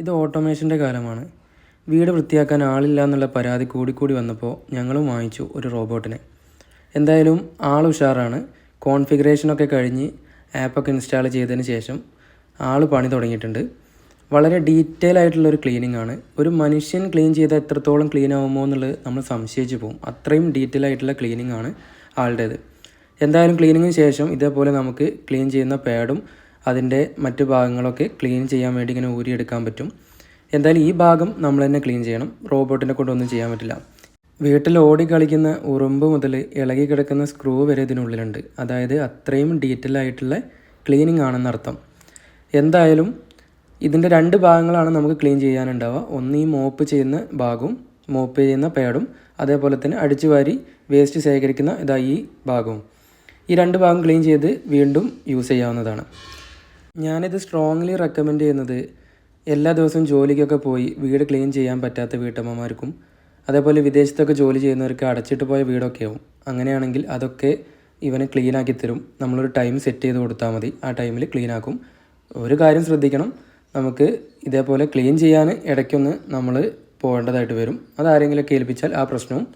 ഇത് ഓട്ടോമേഷന്റെ കാലമാണ്. വീട് വൃത്തിയാക്കാൻ ആളില്ല എന്നുള്ള പരാതി കൂടിക്കൂടി വന്നപ്പോൾ ഞങ്ങളും വാങ്ങിച്ചു ഒരു റോബോട്ടിനെ. എന്തായാലും ആൾ ഉഷാറാണ്. കോൺഫിഗറേഷനൊക്കെ കഴിഞ്ഞ് ആപ്പൊക്കെ ഇൻസ്റ്റാൾ ചെയ്തതിന് ശേഷം ആൾ പണി തുടങ്ങിയിട്ടുണ്ട്. വളരെ ഡീറ്റെയിൽ ആയിട്ടുള്ള ഒരു ക്ലീനിങ് ആണ്. ഒരു മനുഷ്യൻ ക്ലീൻ ചെയ്താൽ എത്രത്തോളം ക്ലീൻ ആവുമോ എന്നുള്ളത് നമ്മൾ സംശയിച്ചു പോകും അത്രയും ഡീറ്റെയിൽ ആയിട്ടുള്ള ക്ലീനിങ് ആണ് ആളുടേത്. എന്തായാലും ക്ലീനിങ്ങിന് ശേഷം ഇതേപോലെ നമുക്ക് ക്ലീൻ ചെയ്യുന്ന പാഡും അതിന്റെ മറ്റു ഭാഗങ്ങളൊക്കെ ക്ലീൻ ചെയ്യാൻ വേണ്ടി ഇങ്ങനെ ഊരിയെടുക്കാൻ പറ്റും. എന്തായാലും ഈ ഭാഗം നമ്മൾ തന്നെ ക്ലീൻ ചെയ്യണം. റോബോട്ടിനെ കൊണ്ടൊന്നും ചെയ്യാൻ പറ്റില്ല. വീട്ടിൽ ഓടി കളിക്കുന്ന ഉറുമ്പ് മുതൽ ഇളകി കിടക്കുന്ന സ്ക്രൂ വരെ ഇതിനുള്ളിലുണ്ട്. അതായത് അത്രയും ഡീറ്റെയിൽ ആയിട്ടുള്ള ക്ലീനിങ് ആണെന്നർത്ഥം എന്തായാലും ഇതിന്റെ രണ്ട് ഭാഗങ്ങളാണ് നമുക്ക് ക്ലീൻ ചെയ്യാനുണ്ടാവുക. ഒന്ന് ഈ മോപ്പ് ചെയ്യുന്ന ഭാഗവും മോപ്പ് ചെയ്യുന്ന പാഡും അതേപോലെ തന്നെ അടിച്ചു വാരി വേസ്റ്റ് ശേഖരിക്കുന്ന ഇതാ ഈ ഭാഗവും. ഈ രണ്ട് ഭാഗം ക്ലീൻ ചെയ്ത് വീണ്ടും യൂസ് ചെയ്യാവുന്നതാണ്. ഞാനിത് സ്ട്രോങ്ലി റെക്കമെൻഡ് ചെയ്യുന്നത് എല്ലാ ദിവസവും ജോലിക്കൊക്കെ പോയി വീട് ക്ലീൻ ചെയ്യാൻ പറ്റാത്ത വീട്ടമ്മമാർക്കും അതേപോലെ വിദേശത്തൊക്കെ ജോലി ചെയ്യുന്നവർക്ക് അടച്ചിട്ട് പോയ വീടൊക്കെ ആവും. അങ്ങനെയാണെങ്കിൽ അതൊക്കെ ഇവന് ക്ലീൻ ആക്കി തരും. നമ്മളൊരു ടൈം സെറ്റ് ചെയ്ത് കൊടുത്താൽ മതി. ആ ടൈമിൽ ക്ലീൻ ആക്കും. ഒരു കാര്യം ശ്രദ്ധിക്കണം. നമുക്ക് ഇതേപോലെ ക്ലീൻ ചെയ്യാൻ ഇടയ്ക്കൊന്ന് നമ്മൾ പോകേണ്ടതായിട്ട് വരും. അതാരെങ്കിലുമൊക്കെ ഏൽപ്പിച്ചാൽ ആ പ്രശ്നവും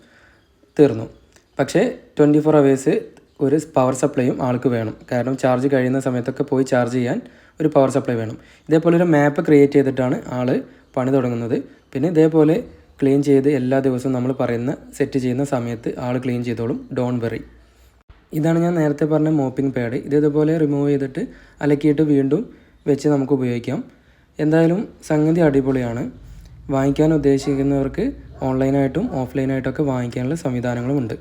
തീർന്നു. പക്ഷേ ട്വന്റി ഫോർ അവേഴ്സ് ഒരു പവർ സപ്ലൈയും ആൾക്ക് വേണം. കാരണം ചാർജ് കഴിയുന്ന സമയത്തൊക്കെ പോയി ചാർജ് ചെയ്യാൻ ഒരു പവർ സപ്ലൈ വേണം. ഇതേപോലെ ഒരു മാപ്പ് ക്രിയേറ്റ് ചെയ്തിട്ടാണ് ആൾ പണി തുടങ്ങുന്നത്. പിന്നെ ഇതേപോലെ ക്ലീൻ ചെയ്ത് എല്ലാ ദിവസവും നമ്മൾ പറയുന്ന സെറ്റ് ചെയ്യുന്ന സമയത്ത് ആൾ ക്ലീൻ ചെയ്തോളും. ഡോൺ വെറി ഇതാണ് ഞാൻ നേരത്തെ പറഞ്ഞ മോപ്പിംഗ് പാഡ് ഇത് ഇതുപോലെ റിമൂവ് ചെയ്തിട്ട് അലക്കിയിട്ട് വീണ്ടും വെച്ച് നമുക്ക് ഉപയോഗിക്കാം. എന്തായാലും സംഗതി അടിപൊളിയാണ്. വാങ്ങിക്കാൻ ഉദ്ദേശിക്കുന്നവർക്ക് ഓൺലൈനായിട്ടും ഓഫ്ലൈനായിട്ടൊക്കെ വാങ്ങിക്കാനുള്ള സംവിധാനങ്ങളുമുണ്ട്.